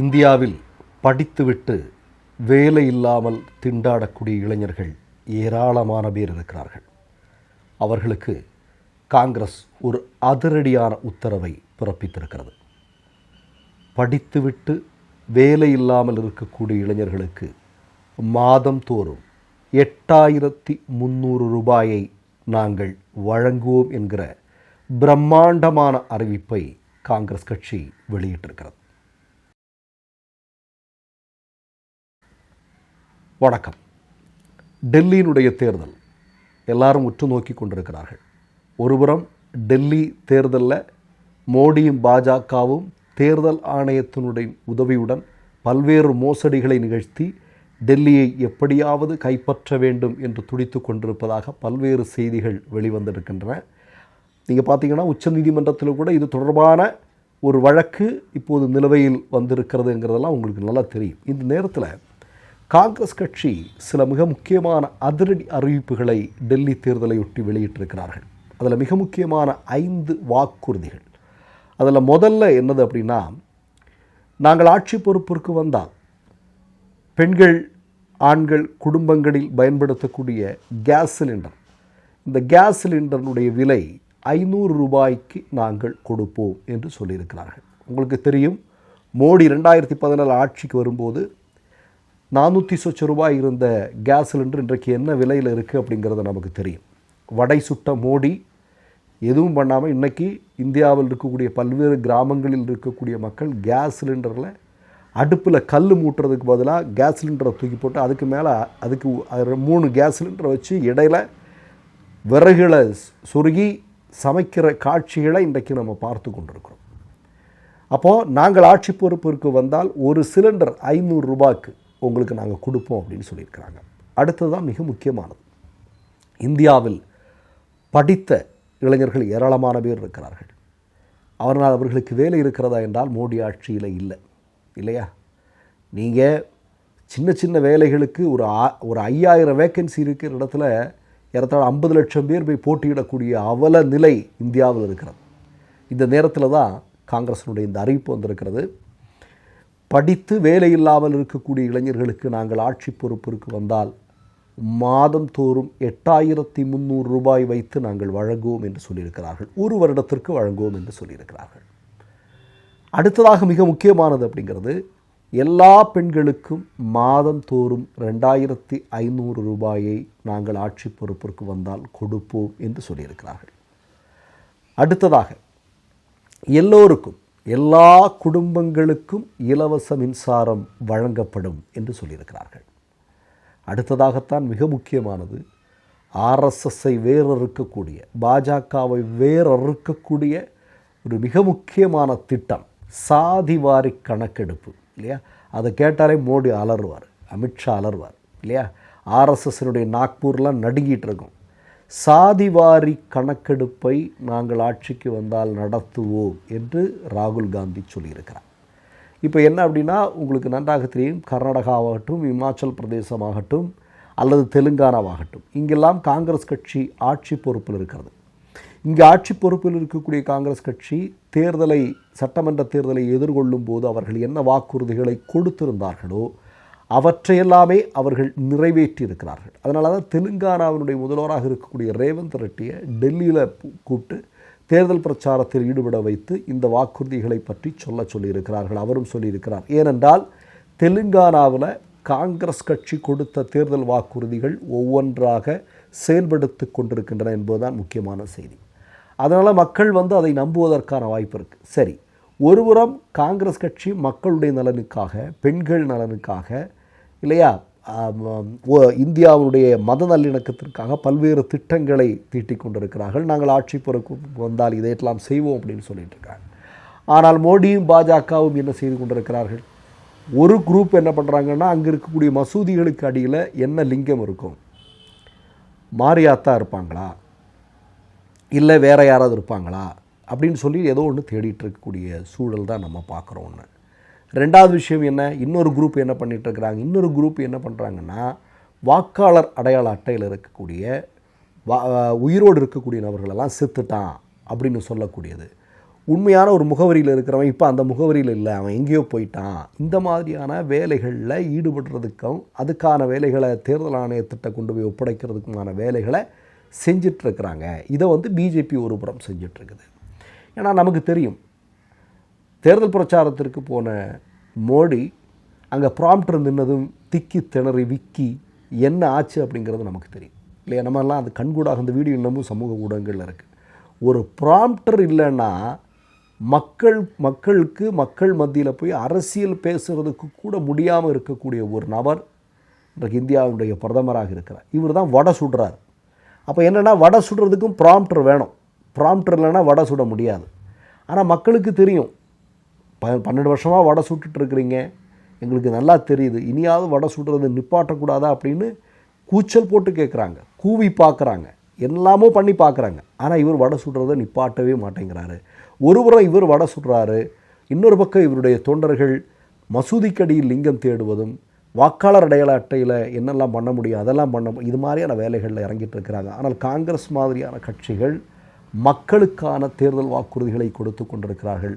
இந்தியாவில் படித்துவிட்டு வேலை இல்லாமல் திண்டாடக்கூடிய இளைஞர்கள் ஏராளமான பேர் இருக்கிறார்கள். அவர்களுக்கு காங்கிரஸ் ஒரு அதிரடியான உத்தரவை பிறப்பித்திருக்கிறது. படித்துவிட்டு வேலை இல்லாமல் இருக்கக்கூடிய இளைஞர்களுக்கு மாதம் தோறும் எட்டாயிரத்தி முந்நூறு ரூபாயை நாங்கள் வழங்குவோம் என்கிற பிரம்மாண்டமான அறிவிப்பை காங்கிரஸ் கட்சி வெளியிட்டிருக்கிறது. வணக்கம். டெல்லியினுடைய தேர்தல் எல்லாரும் உற்று நோக்கி கொண்டிருக்கிறார்கள். ஒருபுறம் டெல்லி தேர்தலில் மோடியும் பாஜகவும் தேர்தல் ஆணையத்தினுடைய உதவியுடன் பல்வேறு மோசடிகளை நிகழ்த்தி டெல்லியை எப்படியாவது கைப்பற்ற வேண்டும் என்று துடித்து கொண்டிருப்பதாக பல்வேறு செய்திகள் வெளிவந்திருக்கின்றன. நீங்கள் பார்த்தீங்கன்னா உச்சநீதிமன்றத்தில் கூட இது தொடர்பான ஒரு வழக்கு இப்போது நிலுவையில் வந்திருக்கிறதுங்கிறதெல்லாம் உங்களுக்கு நல்லா தெரியும். இந்த நேரத்தில் காங்கிரஸ் கட்சி சில மிக முக்கியமான அதிரடி அறிவிப்புகளை டெல்லி தேர்தலையொட்டி வெளியிட்டிருக்கிறார்கள். அதில் மிக முக்கியமான ஐந்து வாக்குறுதிகள். அதில் முதல்ல என்னது அப்படின்னா நாங்கள் ஆட்சி பொறுப்பிற்கு வந்தால் பெண்கள் ஆண்கள் குடும்பங்களில் பயன்படுத்தக்கூடிய கேஸ் சிலிண்டர். இந்த கேஸ் சிலிண்டருடைய விலை ஐநூறு ரூபாய்க்கு நாங்கள் கொடுப்போம் என்று சொல்லியிருக்கிறார்கள். உங்களுக்கு தெரியும் மோடி ரெண்டாயிரத்தி பதினாலு ஆட்சிக்கு வரும்போது நானூற்றி சொச்ச ரூபாய் இருந்த கேஸ் சிலிண்டர் இன்றைக்கு என்ன விலையில் இருக்குது அப்படிங்கிறது நமக்கு தெரியும். வடை சுட்ட மோடி எதுவும் பண்ணாமல் இன்றைக்கி இந்தியாவில் இருக்கக்கூடிய பல்வேறு கிராமங்களில் இருக்கக்கூடிய மக்கள் கேஸ் சிலிண்டரில் அடுப்பில் கல் மூட்டுறதுக்கு பதிலாக கேஸ் சிலிண்டரை தூக்கி போட்டு அதுக்கு மேலே அதுக்கு அது மூணு கேஸ் சிலிண்டரை வச்சு இடையில விறகுகளை சொருகி சமைக்கிற காட்சிகளை இன்றைக்கு நம்ம பார்த்து கொண்டிருக்கிறோம். அப்போது நாங்கள் ஆட்சி பொறுப்பிற்கு வந்தால் ஒரு சிலிண்டர் ஐநூறு ரூபாய்க்கு உங்களுக்கு நாங்கள் கொடுப்போம் அப்படின்னு சொல்லியிருக்கிறாங்க. அடுத்ததான் மிக முக்கியமானது. இந்தியாவில் படித்த இளைஞர்கள் ஏராளமான பேர் இருக்கிறார்கள். அவர்னால் அவர்களுக்கு வேலை இருக்கிறதா என்றால் மோடி ஆட்சியில் இல்லை. இல்லையா? நீங்கள் சின்ன சின்ன வேலைகளுக்கு ஒரு ஆ ஒரு ஐயாயிரம் வேக்கன்சி இருக்கிற இடத்துல ஏறத்தாழ ஐம்பது லட்சம் பேர் போய் போட்டியிடக்கூடிய அவல நிலை இந்தியாவில் இருக்கிறது. இந்த நேரத்தில் தான் காங்கிரஸினுடைய இந்த அறிவிப்பு வந்திருக்கிறது. படித்து வேலை இல்லாமல் இருக்கக்கூடிய இளைஞர்களுக்கு நாங்கள் ஆட்சி பொறுப்பிற்கு வந்தால் மாதம் தோறும் எட்டாயிரத்தி முந்நூறு ரூபாய் வைத்து நாங்கள் வழங்குவோம் என்று சொல்லியிருக்கிறார்கள். ஒரு வருடத்திற்கு வழங்குவோம் என்று சொல்லியிருக்கிறார்கள். அடுத்ததாக மிக முக்கியமானது அப்படிங்கிறது எல்லா பெண்களுக்கும் மாதம் தோறும் ரெண்டாயிரத்தி ஐநூறு ரூபாயை நாங்கள் ஆட்சி பொறுப்பிற்கு வந்தால் கொடுப்போம் என்று சொல்லியிருக்கிறார்கள். அடுத்ததாக எல்லோருக்கும் எல்லா குடும்பங்களுக்கும் இலவச மின்சாரம் வழங்கப்படும் என்று சொல்லியிருக்கிறார்கள். அடுத்ததாகத்தான் மிக முக்கியமானது ஆர்எஸ்எஸ்ஸை வேறறுக்கக்கூடிய பாஜகவை வேறறுக்கக்கூடிய ஒரு மிக முக்கியமான திட்டம் சாதிவாரி கணக்கெடுப்பு இல்லையா? அதை கேட்டாலே மோடி அலறுவார் அமித்ஷா அலறுவார் இல்லையா? ஆர்எஸ்எஸ்னுடைய நாக்பூர்லாம் நடுங்கிட்டு இருக்கும். சாதிவாரி கணக்கெடுப்பை நாங்கள் ஆட்சிக்கு வந்தால் நடத்துவோம் என்று ராகுல் காந்தி சொல்லியிருக்கிறார். இப்போ என்ன அப்படின்னா உங்களுக்கு நன்றாக தெரியும் கர்நாடகாவாகட்டும் இமாச்சல் பிரதேசமாகட்டும் அல்லது தெலுங்கானாவாகட்டும் இங்கெல்லாம் காங்கிரஸ் கட்சி ஆட்சி பொறுப்பில் இருக்கிறது. இங்கே ஆட்சி பொறுப்பில் இருக்கக்கூடிய காங்கிரஸ் கட்சி தேர்தலை சட்டமன்ற தேர்தலை எதிர்கொள்ளும் போது அவர்கள் என்ன வாக்குறுதிகளை கொடுத்திருந்தார்களோ அவற்றையெல்லாமே அவர்கள் நிறைவேற்றி இருக்கிறார்கள் அதனால தான் தெலுங்கானாவினுடைய முதல்வராக இருக்கக்கூடிய ரேவந்த் ரெட்டியை டெல்லியில் கூப்பிட்டு தேர்தல் பிரச்சாரத்தில் ஈடுபட வைத்து இந்த வாக்குறுதிகளை பற்றி சொல்ல சொல்லியிருக்கிறார்கள். அவரும் சொல்லியிருக்கிறார். ஏனென்றால் தெலுங்கானாவில் காங்கிரஸ் கட்சி கொடுத்த தேர்தல் வாக்குறுதிகள் ஒவ்வொன்றாக செயல்படுத்தி கொண்டிருக்கின்றன என்பதுதான் முக்கியமான செய்தி. அதனால் மக்கள் வந்து அதை நம்புவதற்கான வாய்ப்பு இருக்குது சரி ஒருபுறம் காங்கிரஸ் கட்சி மக்களுடைய நலனுக்காக பெண்கள் நலனுக்காக இல்லையா? இந்தியாவுடைய மத நல்லிணக்கத்திற்காக பல்வேறு திட்டங்களை தீட்டிக் கொண்டிருக்கிறார்கள். நாங்கள் ஆட்சி பொறுப்பு வந்தால் இதையெல்லாம் செய்வோம் அப்படின்னு சொல்லிட்டு இருக்காங்க. ஆனால் மோடியும் பாஜகவும் என்ன செய்து கொண்டிருக்கிறார்கள்? ஒரு குரூப் என்ன பண்ணுறாங்கன்னா அங்கே இருக்கக்கூடிய மசூதிகளுக்கு அடியில் என்ன லிங்கம் இருக்கும் மாரியாத்தா இருப்பாங்களா? இல்லை வேறு யாராவது இருப்பாங்களா? அப்படின்னு சொல்லி ஏதோ ஒன்று தேடிட்டு இருக்கக்கூடிய சூழல் தான் நம்ம பார்க்குறோன்னு ரெண்டாவது விஷயம் என்ன? இன்னொரு குரூப் என்ன பண்ணிகிட்ருக்குறாங்க இன்னொரு குரூப் என்ன பண்ணுறாங்கன்னா வாக்காளர் அடையாள அட்டையில் இருக்கக்கூடிய வா உயிரோடு இருக்கக்கூடிய நபர்களெல்லாம் செத்துட்டான் அப்படின்னு சொல்லக்கூடியது. உண்மையான ஒரு முகவரியில் இருக்கிறவன் இப்போ அந்த முகவரியில் இல்லை அவன் எங்கேயோ போயிட்டான். இந்த மாதிரியான வேலைகளில் ஈடுபடுறதுக்கும் அதுக்கான வேலைகளை தேர்தல் ஆணையத்திட்ட கொண்டு போய் ஒப்படைக்கிறதுக்குமான வேலைகளை செஞ்சிட்ருக்கிறாங்க இதை வந்து பிஜேபி ஒரு புறம் செஞ்சிட்ருக்குது ஏன்னா நமக்கு தெரியும் தேர்தல் பிரச்சாரத்திற்கு போன மோடி அங்கே ப்ராம்ப்டர் நின்னதும் திக்கி திணறி விக்கி என்ன ஆச்சு அப்படிங்கிறது நமக்கு தெரியும். இல்லையா? நம்மலாம் அது கண்கூடாக அந்த வீடியோ இன்னமும் சமூக ஊடகங்களில் இருக்குது ஒரு ப்ராம்ப்டர் இல்லைன்னா மக்கள் மக்களுக்கு மக்கள் மத்தியில் போய் அரசியல் பேசுகிறதுக்கு கூட முடியாமல் இருக்கக்கூடிய ஒரு நபர் இன்றைக்கு இந்தியாவுடைய பிரதமராக இருக்கிறார். இவர் தான் வடை சுடுறார். அப்போ என்னென்னா வடை சுடுறதுக்கும் ப்ராம்ப்டர் வேணும். ப்ராம்ப்டர் இல்லைன்னா வடை சுட முடியாது. ஆனால் மக்களுக்கு தெரியும். ப பன்னெண்டு வருஷமாக வடை சுட்டுட்ருக்குறீங்க. எங்களுக்கு நல்லா தெரியுது. இனியாவது வடை சுடுறது நிப்பாட்டக்கூடாதா அப்படின்னு கூச்சல் போட்டு கேட்குறாங்க கூவி பார்க்குறாங்க எல்லாமோ பண்ணி பார்க்குறாங்க ஆனால் இவர் வடை சுடுறதை நிப்பாட்டவே மாட்டேங்கிறாரு. ஒரு புறம் இவர் வடை சுடுறாரு. இன்னொரு பக்கம் இவருடைய தொண்டர்கள் மசூதிக்கடியில் லிங்கம் தேடுவதும் வாக்காளர் அடையாள அட்டையில் என்னெல்லாம் பண்ண முடியும் அதெல்லாம் பண்ண இது மாதிரியான வேலைகளில் இறங்கிட்டு இருக்கிறாங்க ஆனால் காங்கிரஸ் மாதிரியான கட்சிகள் மக்களுக்கான தேர்தல் வாக்குறுதிகளை கொடுத்து கொண்டிருக்கிறார்கள்.